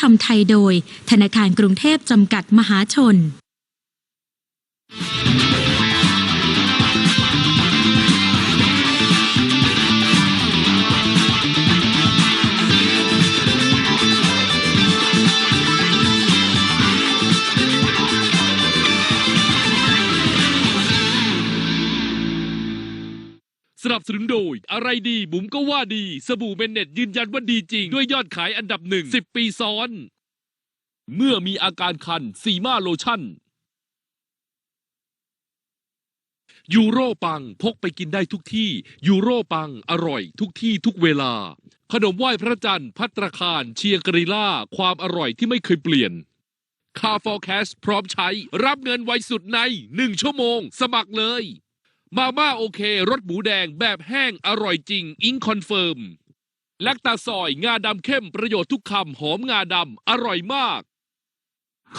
ธรรมไทยโดย ธนาคารกรุงเทพจำกัดมหาชน นับสนุนโดย อะไรดีบุ๋มก็ว่าดี สบู่เมนเน็ตยืนยันว่าดีจริง ด้วยยอดขายอันดับหนึ่งสิบปีซ้อน เมื่อมีอาการคันซีมาโลชั่น ยูโรปังพกไปกินได้ทุกที่ ยูโรปังอร่อยทุกที่ทุกเวลา ขนมไหว้พระจันทร์พัตตราคาร เชียงกรีล่า ความอร่อยที่ไม่เคยเปลี่ยนคาฟอร์แคสพร้อมใช้ รับเงินไวสุดในหนึ่งชั่วโมง สมัครเลย มาม่าโอเครสหมูแดงแบบแห้งอร่อยจริง อิงคอนเฟิร์มแลคตาซอย งาดำเข้มประโยชน์ทุกคำ หอมงาดำ อร่อยมาก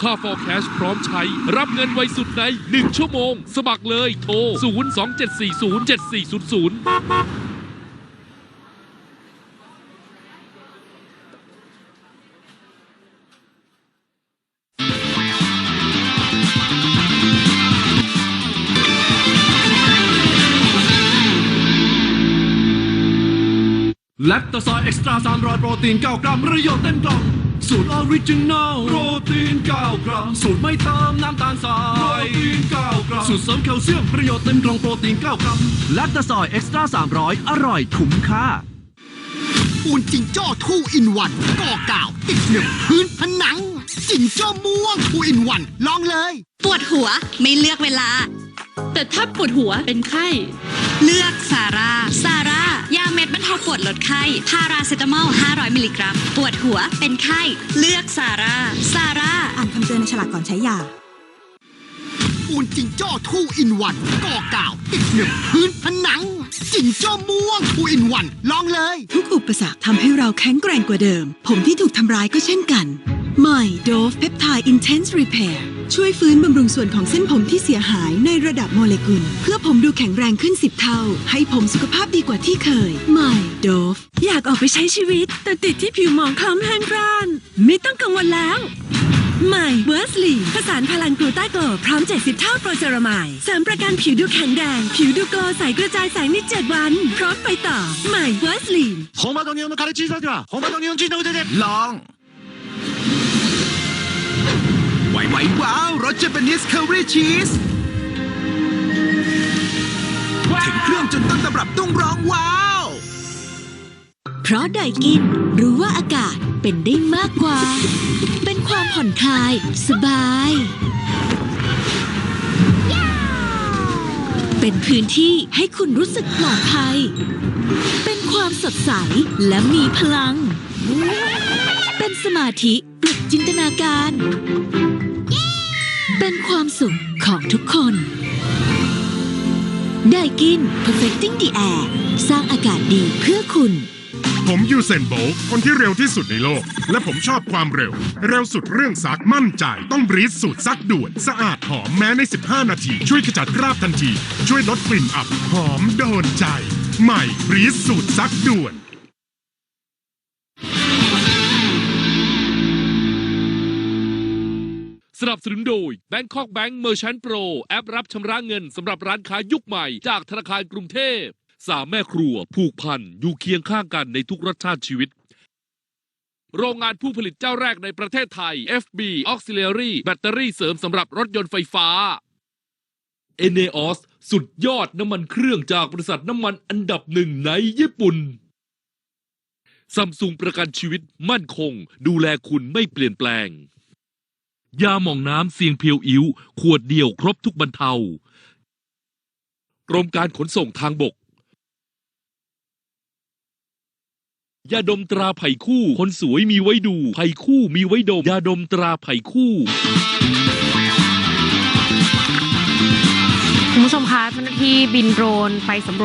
ค่าฟอร์แคชพร้อมใช้ รับเงินไวสุดใน 1 ชั่วโมง สมัครเลยโทร 027407400 แลคตาซอยเอ็กซ์ตร้า300 โปรตีน 9 กรัมประโยชน์เต็มกล่อง สูตรออริจินัลโปรตีน 9 กรัม สูตรไม่เติมน้ำตาลทรายโปรตีน 9 กรัม สูตรเสริมแคลเซียมประโยชน์เต็มกล่องโปรตีน 9 กรัมแลคตาซอยเอ็กซ์ตร้า300 อร่อยคุ้มค่าปูนจิงโจ้ทูอินวันก่อกาว ติดหนึบพื้นผนัง จิงโจ้ม่วงทูอินวัน ลองเลย ปวดหัวไม่เลือกเวลา แต่ถ้าปวดหัวเป็นไข้ เลือกซาร่าซา ร่ายาเม็ดบรรเทาปวดลดไข้พาราเซตามอล 500 มิลลิกรัม ปวดหัวเป็นไข้ เลือกซาร่าซาร่าอ่านคำเตือนในฉลากก่อนใช้ยาปูนจิงโจ้ทูอินวันก่อกาวติดหนึบพื้นผนัง จิงโจ้ม่วงทูอินวันลองเลย ทุกอุปสรรคทำให้เราแข็งแกร่งกว่าเดิม ผมที่ถูกทำร้ายก็เช่นกันใหม่โดฟเพปไทด์อินเทนส์รีเพร์ ช่วยฟื้นบำรุงส่วนของเส้นผมที่เสียหายในระดับโมเลกุล เพื่อผมดูแข็งแรงขึ้น 10 เท่า ให้ผมสุขภาพดีกว่าที่เคย ใหม่โดฟอยากออกไปใช้ชีวิต แต่ติดที่ผิวหมองคล้ำแห้งกร้าน ไม่ต้องกังวลแล้ว ใหม่เวอร์สลีผสานพลังกลูต้าโกลพร้อม 70 เท่าโปรเจอรามายเสริมประกันผิวดูแข็งแรง ผิวดูโกลใสกระจายแสงใน7วัน พร้อมไปต่อ ใหม่เวอร์สลี 本場の日本のカレーチーズ味は本場の日本人の腕でลอ วว้าวรสเจแปนิสเคอรี่ชีสถึงเครื่องจนต้นตำรับต้องร้องว้าว เพราะไดกินรู้ว่าอากาศเป็นได้มากกว่า เป็นความผ่อนคลาย สบาย เป็นพื้นที่ให้คุณรู้สึกปลอดภัย เป็นความสดใสและมีพลัง เป็นสมาธิปลุกจินตนาการ เป็นความสุขของทุกคน ได้กิน perfecting the air สร้างอากาศดีเพื่อคุณ ผมยูเซนโบลต์คนที่เร็วที่สุดในโลก และผมชอบความเร็ว เร็วสุดเรื่องซักมั่นใจ ต้องบรีสสูตรซักด่วนสะอาดหอมแม้ใน 15 นาที ช่วยขจัดคราบทันที ช่วยลดกลิ่นอับหอมโดนใจ ใหม่บรีสสูตรซักด่วน สนับสนุนโดย Bangkok Bank Merchant Pro แอปรับชำระเงินสำหรับร้านค้ายุคใหม่จากธนาคารกรุงเทพสามแม่ครัวผูกพันอยู่เคียงข้างกันในทุกรสชาติชีวิต โรงงานผู้ผลิตเจ้าแรกในประเทศไทย FB Auxiliary แบตเตอรี่เสริมสำหรับรถยนต์ไฟฟ้า e n e o s สุดยอดน้ำมันเครื่องจากบริษัทน้ำมันอันดับหนึ่งในญี่ปุ่นซัมซุงประกันชีวิตมั่นคง ดูแลคุณไม่เปลี่ยนแปลง ยาหม่องน้ำเสียงเพียวอิ้วขวดเดียวครบทุกบรรเทากรมการขนส่งทางบกยาดมตราไผ่คู่ คนสวยมีไว้ดูไผ่คู่มีไว้ดมยาดมตราไผ่คู่คุณผู้ชมคะเจ้าหน้าที่บินโดรนไปสำรวจ